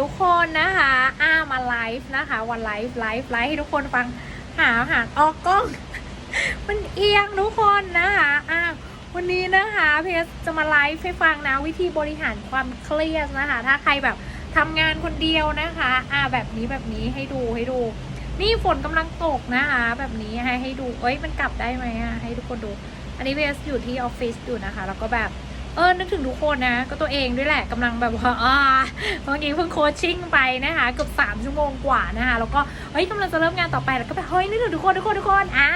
ทุกคนนะคะอ้ามาไลฟ์นะคะ วันไลฟ์ไลฟ์ไลฟ์ให้ทุกคนฟังหาหาออกกล้อง มันเอียงทุกคนนะคะอ้าววันนี้นะคะเพจจะมาไลฟ์ให้ฟังนะวิธีบริหารความเครียดนะคะ ถ้าใครแบบทำงานคนเดียวนะคะ อ่าแบบนี้แบบนี้ให้ดูให้ดู นี่ฝนกำลังตกนะคะ แบบนี้ให้ให้ดูเอ้ยมันกลับได้ไหมอะให้ทุกคนดู อันนี้เพจอยู่ที่ออฟฟิศอยู่นะคะ แล้วก็แบบ เออนึกถึงทุกคนนะ ก็ตัวเองด้วยแหละกำลังแบบว่าอ่าเมื่อกี้เพิ่งโคชชิ่งไปนะคะเกือบสามชั่วโมงกว่านะคะแล้วก็เฮ้ยกำลังจะเริ่มงานต่อไปแล้วก็แบบเฮ้ยนึกถึงทุกคนทุกคนทุกคนอ่า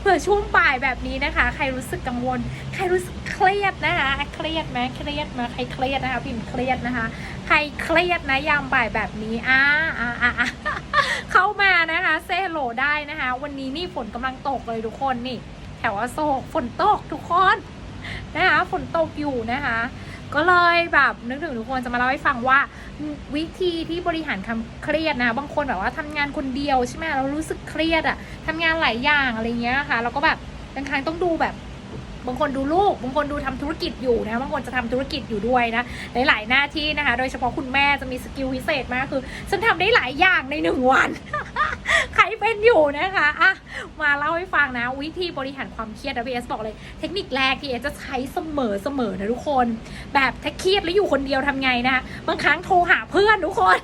เผื่อช่วงบ่ายแบบนี้นะคะ ใครรู้สึกกังวล ใครรู้สึกเครียดนะคะเครียดไหมเครียดไหมใครเครียดนะคะพิมพ์เครียดนะคะ ใครเครียดนะยามบ่ายแบบนี้อ่าอ่าอ่าเข้ามานะคะเซโลได้นะคะ วันนี้นี่ฝนกำลังตกเลยทุกคนนี่ แถวอโศกฝนตกทุกคน นะคะฝนตกอยู่นะคะ ก็เลยแบบนึกถึงทุกคนจะมาเล่าให้ฟังว่า วิธีที่บริหารความเครียดนะ บางคนแบบว่าทำงานคนเดียวใช่ไหมเรารู้สึกเครียดอะทำงานหลายอย่างอะไรเงี้ยค่ะ เราก็แบบบางครั้งต้องดูแบบ บางคนดูลูก บางคนดูทำธุรกิจอยู่นะบางคนจะทำธุรกิจอยู่ด้วยนะหลาย ๆ หน้าที่นะคะ โดยเฉพาะคุณแม่จะมีสกิลพิเศษมากคือฉันทำได้หลายอย่างในหนึ่งวันใครเป็นอยู่นะคะอะมาเล่าให้ฟังนะ วิธีบริหารความเครียดนะพีเอสบอกเลย เทคนิคแรกที่เอสจะใช้เสมอเสมอนะทุกคน แบบถ้าเครียดแล้วอยู่คนเดียวทำไงนะคะบางครั้งโทรหาเพื่อนทุกคน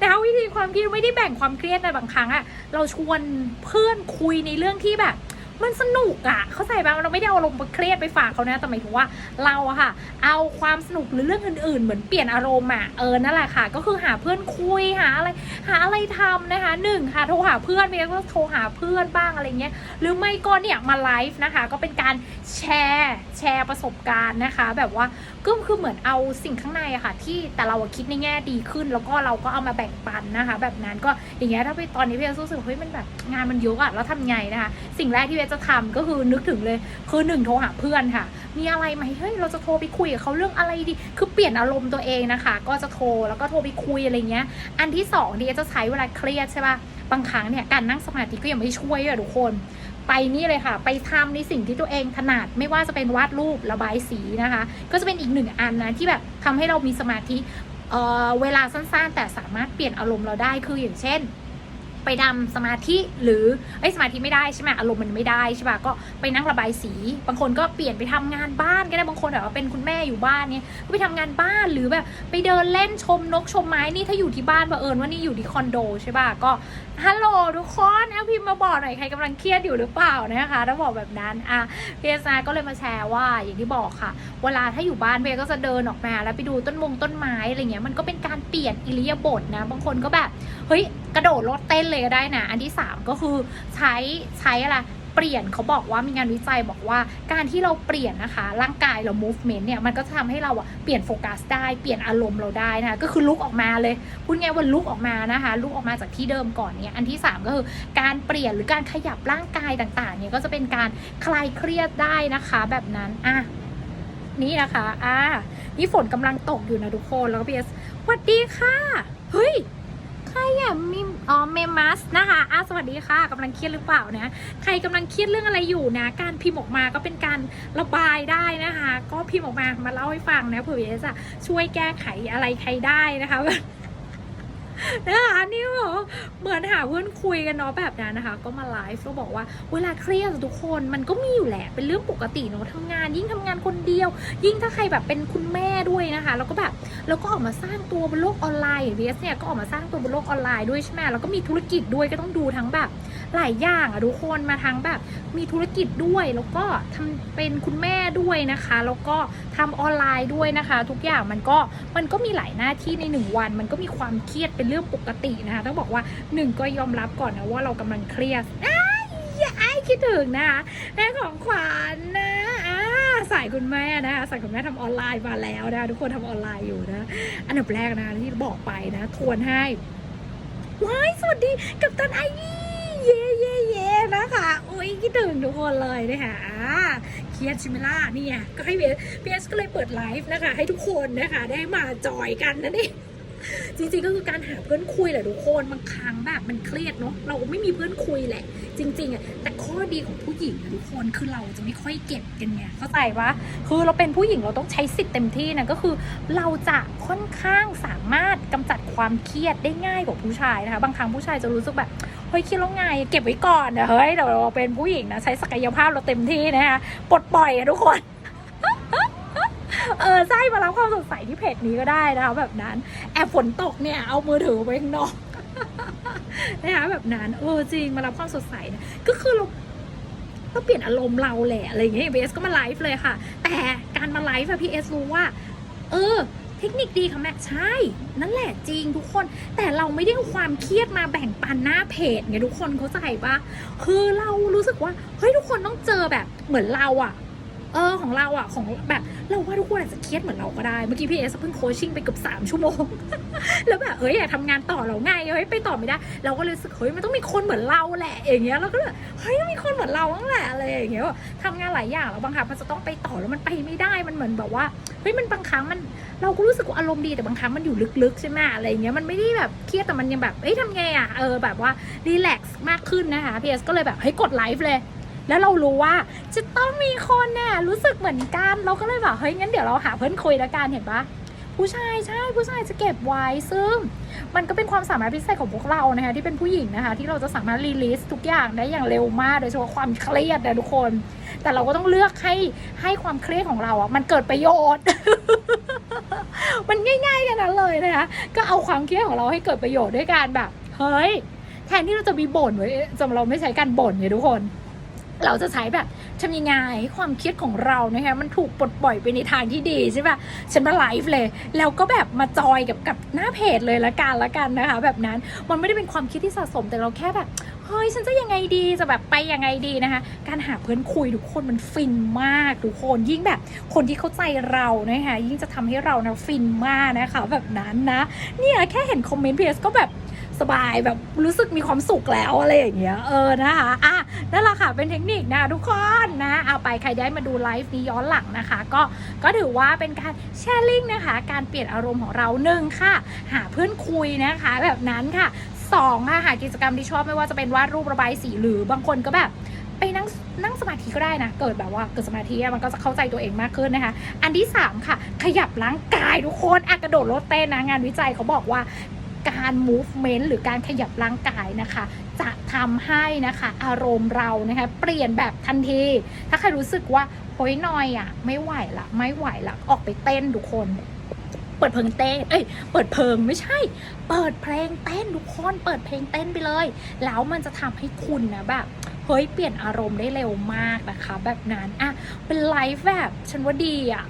นะคะวิธีความเคิดไม่ได้แบ่งความเครียดในบางครั้งอะเราชวนเพื่อนคุยในเรื่องที่แบบ มันสนุกอะเข้าใจป่ะเราไม่ได้เอาอารมณ์ไปเครียดไปฝากเขานะ แต่หมายถึงว่าเราอะค่ะ เอาความสนุกหรือเรื่องอื่นๆ เหมือนเปลี่ยนอารมณ์อะเออนั่นแหละค่ะ ก็คือหาเพื่อนคุยหาอะไร หาอะไรทำนะคะหนึ่งค่ะโทรหาเพื่อนไม่ก็โทรหาเพื่อนบ้างอะไรเงี้ยหรือไม่ก็เนี่ยมาไลฟ์นะคะ ก็เป็นการแชร์แชร์ประสบการณ์นะคะ แบบว่าก็คือเหมือนเอาสิ่งข้างในอะค่ะ ที่แต่เราคิดในแง่ดีขึ้น แล้วก็เราก็เอามาแบ่งปันนะคะ แบบนั้นก็อย่างเงี้ยถ้าไปตอนนี้พี่รู้สึกเฮ้ยมันแบบงานมันเยอะอะแล้วทำไงนะคะ สิ่งแรกที่เจะทำก็คือนึกถึงเลย คือหนึ่งโทรหาเพื่อนค่ะ มีอะไรไหมเฮ้ยเราจะโทรไปคุยกับเขาเรื่องอะไรดี คือเปลี่ยนอารมณ์ตัวเองนะคะ ก็จะโทรแล้วก็โทรไปคุยอะไรเงี้ย อันที่สองที่จะใช้เวลาเครียดใช่ป่ะ บางครั้งเนี่ยการนั่งสมาธิก็ยังไม่ช่วยอะทุกคนไปนี่เลยค่ะ ไปทำในสิ่งที่ตัวเองถนัดไม่ว่าจะเป็นวาดรูประบายสีนะคะ ก็จะเป็นอีกหนึ่งอันนะที่แบบทำให้เรามีสมาธิเออเวลาสั้นๆ แต่สามารถเปลี่ยนอารมณ์เราได้คืออย่างเช่น ไปทำสมาธิหรือไอ้สมาธิไม่ได้ใช่ไหมอารมณ์มันไม่ได้ใช่ป่ะก็ไปนั่งระบายสี บางคนก็เปลี่ยนไปทำงานบ้านก็ได้บางคนแบบว่าเป็นคุณแม่อยู่บ้านเนี่ยก็ไปทำงานบ้านหรือแบบไปเดินเล่นชมนกชมไม้นี่ถ้าอยู่ที่บ้านบังเอิญว่านี่อยู่ที่คอนโดใช่ป่ะก็ฮัลโหลทุกคนแอลพิมพ์มาบอกหน่อยใครกำลังเครียดอยู่หรือเปล่านะคะถ้าบอกแบบนั้นอะเพียซาก็เลยมาแชร์ว่าอย่างที่บอกค่ะ เวลาถ้าอยู่บ้านเพียก็จะเดินออกมาแล้วไปดูต้นมงต้นไม้อะไรเงี้ยมันก็เป็นการเปลี่ยนอิริยาบถนะ บางคนก็แบบเฮ้ย กระโดดรถเต้นเลยก็ได้นะ อันที่ 3 ก็คือใช้ใช้อะไรเปลี่ยนเขาบอกว่ามีงานวิจัยบอกว่าการที่เราเปลี่ยนนะคะ ร่างกายเรา movement เนี่ยมันก็จะทำให้เราอะเปลี่ยนโฟกัสได้เปลี่ยนอารมณ์เราได้นะคะก็คือลุกออกมาเลยพูดง่ายว่าลุกออกมานะคะลุกออกมาจากที่เดิมก่อนเนี่ยอันที่ 3 ก็คือการเปลี่ยนหรือการขยับร่างกายต่างๆเนี่ยก็จะเป็นการคลายเครียดได้นะคะแบบนั้นอะนี่นะคะอะนี่ฝนกำลังตกอยู่นะทุกคนแล้วก็พีเอสสวัสดีค่ะเฮ้ย ใครอะมีอ๋อเมมัสนะคะอะสวัสดีค่ะกำลังเครียดหรือเปล่านะใครกำลังเครียดเรื่องอะไรอยู่นะ การพิมพ์ออกมาก็เป็นการระบายได้นะคะ ก็พิมพ์ออกมามาเล่าให้ฟังนะเผื่อจะช่วยแก้ไขอะไรใครได้นะคะ นะคะนี่เหรอเหมือนหาเพื่อนคุยกันเนาะแบบนั้นนะคะ ก็มาไลฟ์ก็บอกว่าเวลาเครียดทุกคนมันก็มีอยู่แหละเป็นเรื่องปกติเนาะทำงาน ยิ่งทำงานคนเดียว ยิ่งถ้าใครแบบเป็นคุณแม่ด้วยนะคะแล้วก็แบบแล้วก็ออกมาสร้างตัวบนโลกออนไลน์อย่าง VS เนี่ยก็ออกมาสร้างตัวบนโลกออนไลน์ด้วยใช่ไหมแล้วก็มีธุรกิจด้วยก็ต้องดูทั้งแบบหลายอย่างอะทุกคนมาทั้งแบบมีธุรกิจด้วยแล้วก็ทำเป็นคุณแม่ด้วยนะคะ แล้วก็ทำออนไลน์ด้วยนะคะ ทุกอย่างมันก็มันก็มีหลายหน้าที่ในหนึ่งวัน มันก็มีความเครียดเป็นเรื่องปกตินะคะต้องบอกว่าหนึ่งก็ยอมรับก่อนนะว่าเรากำลังเครียดอ้ายอ้คิดถึงนะคะแม่ของขวัญนะสายคุณแม่นะคะสายคุณแม่ทำออนไลน์มาแล้วนะทุกคนทำออนไลน์อยู่นะอันดับแรกนะที่บอกไปนะทวนให้ว้ายสวัสดีกับตันไอวี เย่เย่เย่นะคะโอ้ยคิดถึงทุกคนเลยนะคะเครียดชิมิล่าเนี่ยก็ให้เบสเบสก็เลยเปิดไลฟ์นะคะ ให้ทุกคนนะคะ ได้มาจอยกันนะนี่ จริงๆก็คือการหาเพื่อนคุยแหละทุกคนบางครั้งแบบมันเครียดเนาะเราไม่มีเพื่อนคุยแหละ จริงๆอะแต่ข้อดีของผู้หญิงนะทุกคนคือเราจะไม่ค่อยเก็บกันไงเข้าใจปะคือเราเป็นผู้หญิงเราต้องใช้สิทธิ์เต็มที่นะก็คือ เราจะค่อนข้างสามารถกำจัดความเครียดได้ง่ายกว่าผู้ชายนะคะบางครั้งผู้ชายจะรู้สึกแบบเฮ้ยเครียดแล้วไงเก็บไว้ก่อนนะเฮ้ยเราเราเป็นผู้หญิงนะใช้ศักยภาพเราเต็มที่นะคะปลดปล่อยอะทุกคน เออใช่มารับความสดใสที่เพจนี้ก็ได้นะคะแบบนั้น แอบฝนตกเนี่ยเอามือถือไปข้างนอกนะคะแบบนั้นเออจริงมารับความสดใสนะก็คือเราเราเปลี่ยนอารมณ์เราแหละอะไรอย่างเงี้ยพีเอสก็มาไลฟ์เลยค่ะ แต่การมาไลฟ์อะพีเอสรู้ว่า เออ เทคนิคดีค่ะแม่ใช่ นั่นแหละจริงทุกคน แต่เราไม่ได้เอาความเครียดมาแบ่งปันหน้าเพจไงทุกคนเข้าใจปะคือเรารู้สึกว่าเฮ้ยทุกคนต้องเจอแบบเหมือนเราอะ เออของเราอะของแบบเราว่าทุกคนอาจจะเครียดเหมือนเราก็ได้ เมื่อกี้พี่เอสเพิ่งโคชชิ่งไปเกือบสามชั่วโมง แล้วแบบเฮ้ยอยากทำงานต่อเราไงเฮ้ยไปต่อไม่ได้ เราก็เลยรู้สึกเฮ้ยมันต้องมีคนเหมือนเราแหละอย่างเงี้ยเราก็เลยเฮ้ยต้องมีคนเหมือนเราบ้างแหละอะไรอย่างเงี้ยทำงานหลายอย่างแล้วบางครั้งมันจะต้องไปต่อแล้วมันไปไม่ได้มันเหมือนแบบว่าเฮ้ยมันบางครั้งมันเราก็รู้สึกว่าอารมณ์ดีแต่บางครั้งมันอยู่ลึกๆใช่ไหมอะไรอย่างเงี้ยมันไม่ได้แบบเครียดแต่มันยังแบบเอ้ยทำไงอะเออแบบว่ารีแลกซ์มากขึ้นนะคะพีเอสก็เลยแบบให้ยกดไลฟ์เลย แล้วเรารู้ว่าจะต้องมีคนเนี่ยรู้สึกเหมือนกัน เราก็เลยแบบเฮ้ยงั้นเดี๋ยวเราหาเพื่อนคุยแล้วกันเห็นปะผู้ชายใช่ผู้ชายจะเก็บไว้ซึ่ง มันก็เป็นความสามารถพิเศษของพวกเรานะคะที่เป็นผู้หญิงนะคะ ที่เราจะสามารถรีลิสทุกอย่างได้อย่างเร็วมากโดยเฉพาะความเครียดนะทุกคน แต่เราก็ต้องเลือกให้ให้ความเครียดของเราอะมันเกิดประโยชน์ มันง่ายๆกันนั้นเลยนะคะก็เอาความเครียดของเราให้เกิดประโยชน์ด้วยการแบบ เฮ้ย แทนที่เราจะมีบ่นไว้จำเราไม่ใช้การบ่นเนี่ยทุกคน เราจะใช้แบบทำยังไงให้ความเครียดของเรานะคะมันถูกปลดปล่อยไปในทางที่ดีใช่ปะฉันมาไลฟ์เลย แล้วก็แบบมาจอยกับกับหน้าเพจเลยละกันละกันนะคะ แบบนั้นมันไม่ได้เป็นความคิดที่สะสมแต่เราแค่แบบเฮ้ยฉันจะยังไงดีจะแบบไปยังไงดีนะคะ การหาเพื่อนคุยทุกคนมันฟินมากทุกคนยิ่งแบบ คนที่เข้าใจเรานะคะยิ่งจะทำให้เรานะฟินมากนะคะ แบบนั้นนะเนี่ยแค่เห็นคอมเมนต์พีเอสก็แบบ สบายแบบรู้สึกมีความสุขแล้วอะไรอย่างเงี้ยเออนะคะอะนั่นแหละค่ะเป็นเทคนิคนะทุกคนนะเอาไปใครได้มาดูไลฟ์นี้ย้อนหลังนะคะ ก็ก็ถือว่าเป็นการแชร์ลิงนะคะ การเปลี่ยนอารมณ์ของเราหนึ่งค่ะ หาเพื่อนคุยนะคะ แบบนั้นค่ะสองค่ะหากิจกรรมที่ชอบไม่ว่าจะเป็นวาดรูประบายสีหรือบางคนก็แบบไปนั่งนั่งสมาธิก็ได้นะ เกิดแบบว่าเกิดสมาธิมันก็จะเข้าใจตัวเองมากขึ้นนะคะ อันที่ 3 ค่ะ ขยับร่างกายทุกคนอะกระโดดโลดเต้นนะ งานวิจัยเขาบอกว่า การ movement หรือการขยับร่างกายนะคะ จะทำให้นะคะอารมณ์เรานะคะเปลี่ยนแบบทันที ถ้าใครรู้สึกว่าโอยนอยอะไม่ไหวละไม่ไหวละออกไปเต้นทุกคน เปิดเพลงเต้น เอ้ย เปิดเพลงไม่ใช่ เปิดเพลงเต้นทุกคน เปิดเพลงเต้นไปเลย แล้วมันจะทำให้คุณนะแบบเฮ้ยเปลี่ยนอารมณ์ได้เร็วมากนะคะ แบบนั้นอะเป็นไลฟ์แบบฉันว่าดีอะ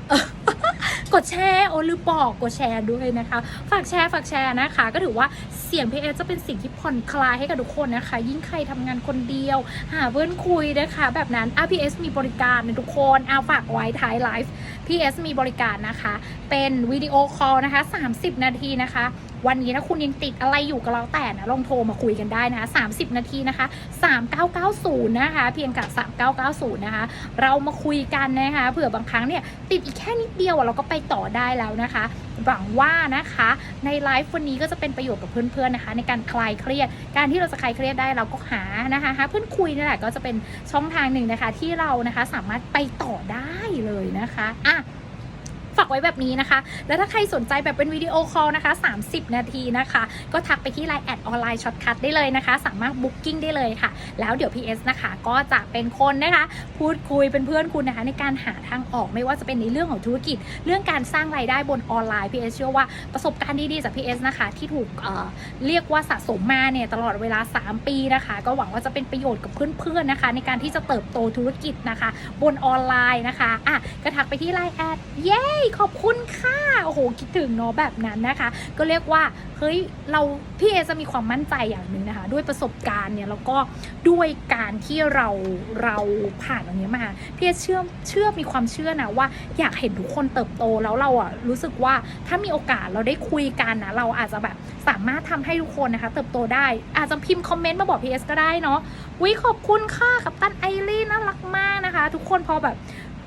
กดแชร์โอ้ลือบอกกดแชร์ด้วยนะคะ ฝากแชร์ฝากแชร์นะคะ ก็ถือว่าเสียงพีเอจะเป็นสิ่งที่ผ่อนคลายให้กับทุกคนนะคะ ยิ่งใครทำงานคนเดียว หาเพื่อนคุยนะคะ แบบนั้น RPS มีบริการนะทุกคนเอาฝากไว้ท้ายไลฟ์ PS มีบริการนะคะ เป็นวิดีโอคอลนะคะ 30 นาทีนะคะวันนี้นะคุณยังติดอะไรอยู่ก็แล้วแต่นะลองโทรมาคุยกันได้นะคะ 30 นาทีนะคะ 3990 นะคะ เพียงกับ 3990 นะคะ เรามาคุยกันนะคะเผื่อบางครั้งเนี่ยติดอีกแค่นิดเดียวเราก็ไปต่อได้แล้วนะคะหวังว่านะคะในไลฟ์วันนี้ก็จะเป็นประโยชน์กับเพื่อนๆนะคะ ในการคลายเครียด การที่เราจะคลายเครียดได้เราก็หานะคะหาเพื่อนคุยนี่แหละก็จะเป็นช่องทางหนึ่งนะคะที่เรานะคะสามารถไปต่อได้เลยนะคะอะ ฝากไว้แบบนี้นะคะ แล้วถ้าใครสนใจแบบเป็นวิดีโอคอลนะคะ 30 นาทีนะคะ ก็ทักไปที่ Line แอดออนไลน์ช็อตคัทได้เลยนะคะ สามารถบุ๊กิ้งได้เลยค่ะ แล้วเดี๋ยว PS นะคะก็จะเป็นคนนะคะ พูดคุยเป็นเพื่อนคุณนะคะ ในการหาทางออกไม่ว่าจะเป็นในเรื่องของธุรกิจ เรื่องการสร้างรายได้บนออนไลน์ PS เชื่อว่าประสบการณ์ดีๆจาก PS นะคะ ที่ถูกเเรียกว่าสะสมมาเนี่ยตลอดเวลา 3 ปีนะคะ ก็หวังว่าจะเป็นประโยชน์กับเพื่อนๆนะคะ ในการที่จะเติบโตธุรกิจนะคะ บนออนไลน์นะคะอะก็ทักไปที่ Line แอดเย้ขอบคุณค่ะ โอ้โห คิดถึงเนาะแบบนั้นนะคะ ก็เรียกว่า เฮ้ย เราพี่เอจะมีความมั่นใจอย่างหนึ่งนะคะ ด้วยประสบการณ์เนี่ยแล้วก็ด้วยการที่เราเราผ่านตรงนี้มาพี่เอเชื่อเชื่อมีความเชื่อนะว่าอยากเห็นทุกคนเติบโตแล้วเราอะรู้สึกว่าถ้ามีโอกาสเราได้คุยกันนะเราอาจจะแบบสามารถทำให้ทุกคนนะคะ เติบโตได้อาจจะพิมพ์คอมเมนต์มาบอกพีเอสก็ได้เนาะวิขอบคุณค่ะกับตันไอรีน่ารักมากนะคะ ทุกคนพอแบบ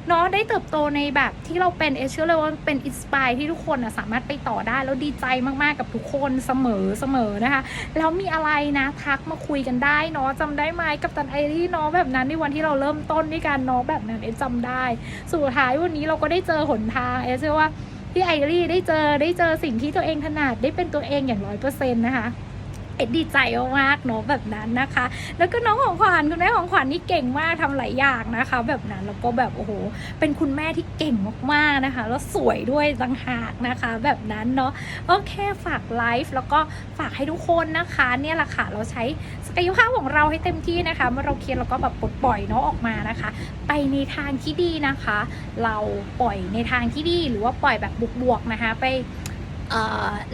เนาะได้เติบโตในแบบที่เราเป็นเอเชื่อเลยว่าเป็นอินสปายที่ทุกคนนะสามารถไปต่อได้ แล้วดีใจมาก ๆ กับทุกคนเสมอเสมอนะคะแล้วมีอะไรนะทักมาคุยกันได้เนาะจำได้ไหมกับตันไอรี่เนาะแบบนั้นในวันที่เราเริ่มต้นด้วยกันเนาะแบบนั้นเอจำได้ สุดท้ายวันนี้เราก็ได้เจอหนทางเอเชื่อว่าพี่ไอรี่ได้เจอได้เจอสิ่งที่ตัวเองถนัดได้เป็นตัวเองอย่างร้อยเปอร์เซ็นต์นะคะ ดดีใจมากๆเนาะแบบนั้นนะคะ แล้วก็น้องของขวัญคุณแม่ของขวัญนี่เก่งมากทำหลายอย่างนะคะ แบบนั้นแล้วก็แบบโอ้โหเป็นคุณแม่ที่เก่งมากๆนะคะ แล้วสวยด้วยต่างหากนะคะ แบบนั้นเนาะโอเคฝากไลฟ์แล้วก็ฝากให้ทุกคนนะคะเนี่ยแหละค่ะเราใช้ศักยภาพของเราให้เต็มที่นะคะเมื่อเราเครียดเราก็แบบปลดปล่อยเนาะออกมานะคะ ไปในทางที่ดีนะคะ เราปล่อยในทางที่ดีหรือว่าปล่อยแบบบวกๆนะคะ ไป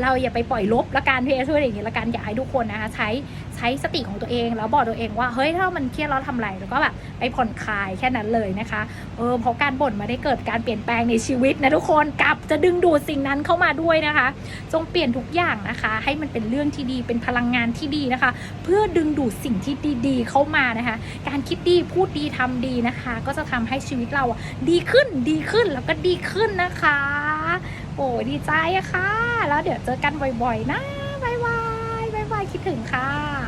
เราอย่าไปปล่อยลบละกันพี่เอช่วยอย่างนี้ละกันอยากให้ทุกคนนะคะใช้ใช้สติของตัวเอง แล้วบอกตัวเองว่าเฮ้ยถ้ามันเครียดเราทำอะไรแล้วก็แบบไปผ่อนคลายแค่นั้นเลยนะคะเออเพราะการบ่นมาได้เกิดการเปลี่ยนแปลงในชีวิตนะทุกคนกลับจะดึงดูดสิ่งนั้นเข้ามาด้วยนะคะ จงเปลี่ยนทุกอย่างนะคะ ให้มันเป็นเรื่องที่ดีเป็นพลังงานที่ดีนะคะ เพื่อดึงดูดสิ่งที่ดีๆ เข้ามานะคะ การคิดดีพูดดีทำดีนะคะ ก็จะทำให้ชีวิตเราดีขึ้นดีขึ้นแล้วก็ดีขึ้นนะคะ โอ้ดีใจอะค่ะ แล้วเดี๋ยวเจอกันบ่อยๆนะบายบายบายบายคิดถึงค่ะ